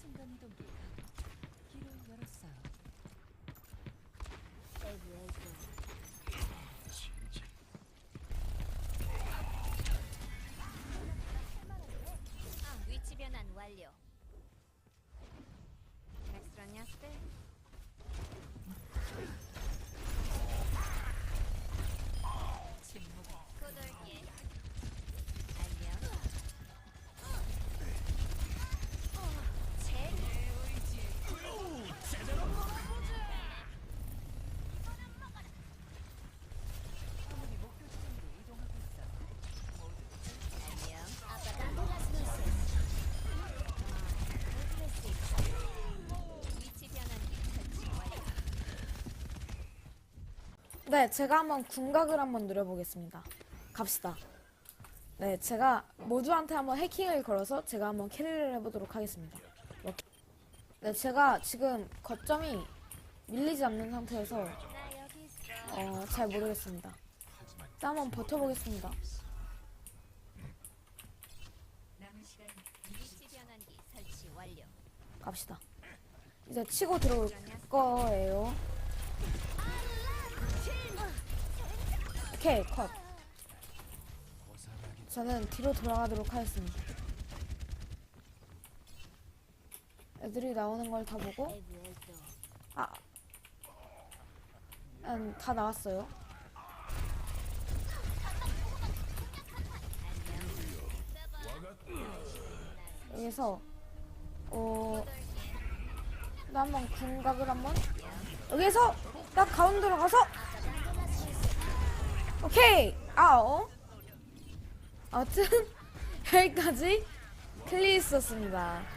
순간이동기 길을 열었어요. 아, 위치 변환 완료. 엑스트라냐스테 침묵 고돌게. 안녕. 제 화물이 목표 지점으로 이동하고 있어. 안녕. 아빠가 몰랐어. 위치 변환기 설치 완료. 네, 제가 한번 궁각을 한번 누려보겠습니다. 갑시다. 네, 제가 모두한테 한번 해킹을 걸어서 제가 한번 캐리를 해보도록 하겠습니다. 네, 제가 지금 거점이 밀리지 않는 있어. 어, 잘 모르겠습니다. 일단 한번 버텨보겠습니다. 갑시다. 이제 치고 들어올 거예요. 오케이, 컷. 저는 뒤로 돌아가도록 하겠습니다. 애들이 나오는 걸 다 보고, 아, 음, 다 나왔어요. 여기서, 어, 나 한번 궁각을 한번, 여기서, 딱 가운데로 가서, 오케이! 아오! 아무튼, 여기까지 클리있었습니다.